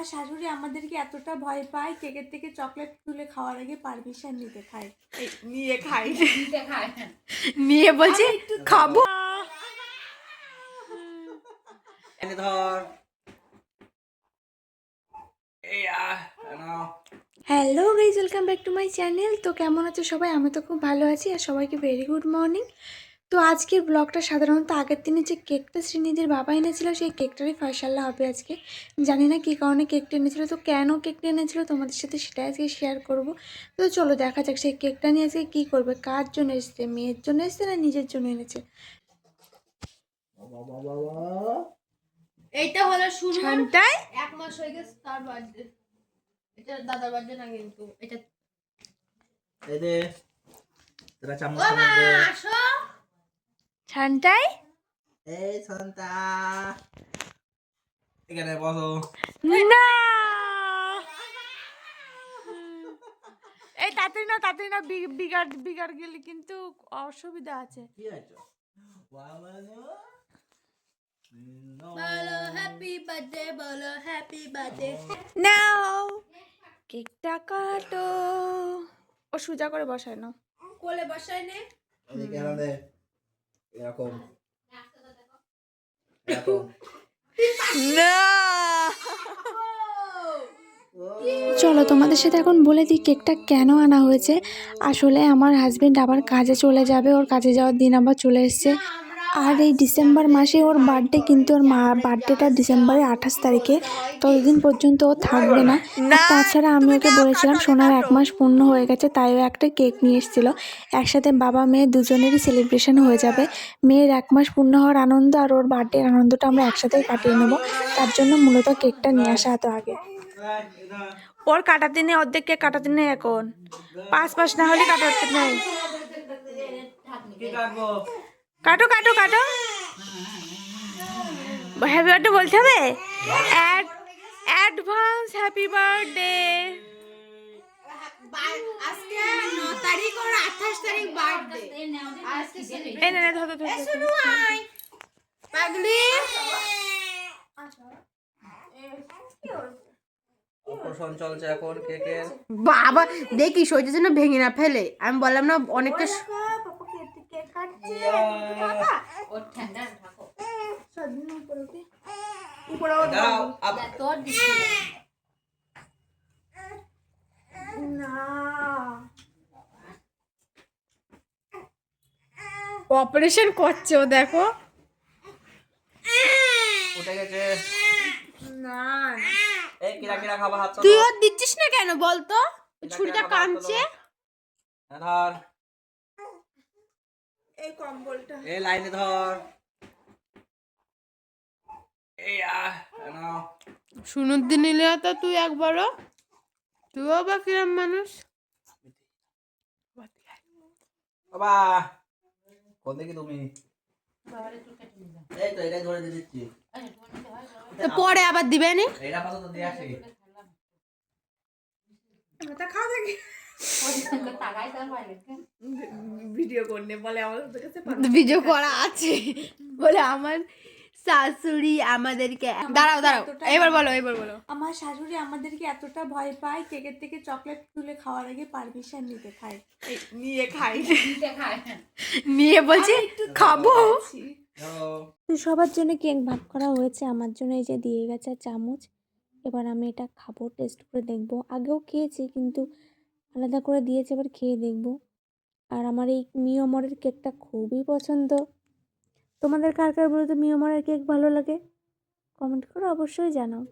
আমার শাশুড়ি আমাদেরকে এতটা ভয় পায় কেকের থেকে চকলেট তুলে খাওয়ার আগে পারমিশন নিতে খায়। এই, নিয়ে খায়। নিয়ে বলছে খাব। এনে ধর। Hello guys welcome back to my channel তো কেমন আছো সবাই? আমি তো খুব ভালো আছি আর সবাইকে ভেরি গুড মর্নিং তো আজকের ব্লগটা সাধারণত আগের দিনে যে কেকটা শ্রীনিধির বাবা এনেছিল সেই কেকটারই ফয়সাল্লা হবে আজকে। জানি না কী কারণে কেকটা এনেছিল তো কেন কেকটা এনেছিল তোমাদের সাথে সেটাই আজকে শেয়ার করব। তো চলো দেখা যাক সেই কেকটা নিয়ে আজকে কী করবে কার জন্য এসেছে মেয়ের জন্য এসেছে না নিজের জন্য এনেছে? এইটা হলো শুরু। এক মাস হয়ে গেছে তার বার্থডে এটা দাদার বার্থডে না কিন্তু এটা এই দে তোরা চামচ ও মা আসো। ঠান্ডায় এই সন্তা এখানে বসো না এই তাড়াতাড়ি না তাড়াতাড়ি না বি- বিগাড় বিগাড় গেলে কিন্তু অসুবিধা আছে কি বলো হ্যাপি বার্থডে বলো হ্যাপি বার্থডে নাও কেকটা কাটো। ও সোজা করে বসায় না কোলে বসাই নে। এদিকে এনে দে? এরকম। এরকম। না! চলো তোমাদের সাথে এখন বলে দিই কেকটা কেন আনা হয়েছে। আসলে আমার হাজবেন্ড আবার কাজে চলে যাবে ওর কাজে যাওয়ার দিন আবার চলে এসছে। আর এই ডিসেম্বর মাসে ওর বার্থডে কিন্তু ওর মা বার্থডেটা ডিসেম্বরের আঠাশ তারিখে। ততদিন পর্যন্ত ও থাকবে না। তাছাড়া আমি ওকে বলেছিলাম সোনার এক মাস পূর্ণ হয়ে গেছে তাইও একটা কেক নিয়ে এসেছিল। একসাথে বাবা মেয়ে দুজনেরই সেলিব্রেশন হয়ে যাবে। মেয়ের এক মাস পূর্ণ হওয়ার আনন্দ আর ওর বার্থডের আনন্দটা আমরা একসাথেই কাটিয়ে নেব। তার জন্য মূলত কেকটা নিয়ে আসা এত আগে। ওর কাটাতে নেই অর্ধেক কেক কাটাতে নেই এখন। পাঁচ পাঁচ না হলে কাটাতে নেই কি কাটবো কাটো কাটো কাটো। হ্যাপি বার্থডে বলতে হবে? অ্যাডভান্স হ্যাপি বার্থডে আজকে 9 তারিখ আর 28 তারিখ বার্থডে আজকে এই নে নে ধর ধর, ধর, ধর। পাগলি? অপারেশন চলছে এখন কেকের বাবা দেখিস ওইটা যেন ভেঙে না ফেলে। আমি বললাম না অনেকটা অপারেশন করছে ও দেখো। তুই ওর দিচ্ছিস না কেন বলতো? ছুরিটা কামছে। ধর। এই কম্বলটা। এই লাইনে ধর। নিলে তো তুই একবারও? তুইও বা কিরম মানুষ? বাবা কোন দিকে তুমি? এই তো এটাই ধরে দিচ্ছি। পরে আবার দিবে নি? এটা আপাতত দিয়ে আসি। খাওয়া দেখি ভিডিও করনে বলে আমার কাছে ভিডিও করা আছে। বলে আমার শাশুড়ি আমাদেরকে দাঁড়াও দাঁড়াও এবার বলো এবার বলো। আমার শাশুড়ি আমাদেরকে এতটা ভয় পায় কেকের থেকে চকলেট তুলে খাওয়ার আগে পারমিশন নিতে খায়। এই, নিয়ে খায়। নিয়ে বলছে খাব। তো সবার জন্য কেক ভাগ করা হয়েছে। আমার জন্য এই যে দিয়ে গেছে চামচ। এবার আমি এটা খাব টেস্ট করে দেখব। আগেও খেয়েছি কিন্তু আলাদা করে দিয়েছে, এবার খেয়ে দেখব। আর আমার এই মিওমরের কেকটা খুবই পছন্দ। তোমাদের কার কার বলতে মিওমরের কেক ভালো লাগে? কমেন্ট করে অবশ্যই জানাও।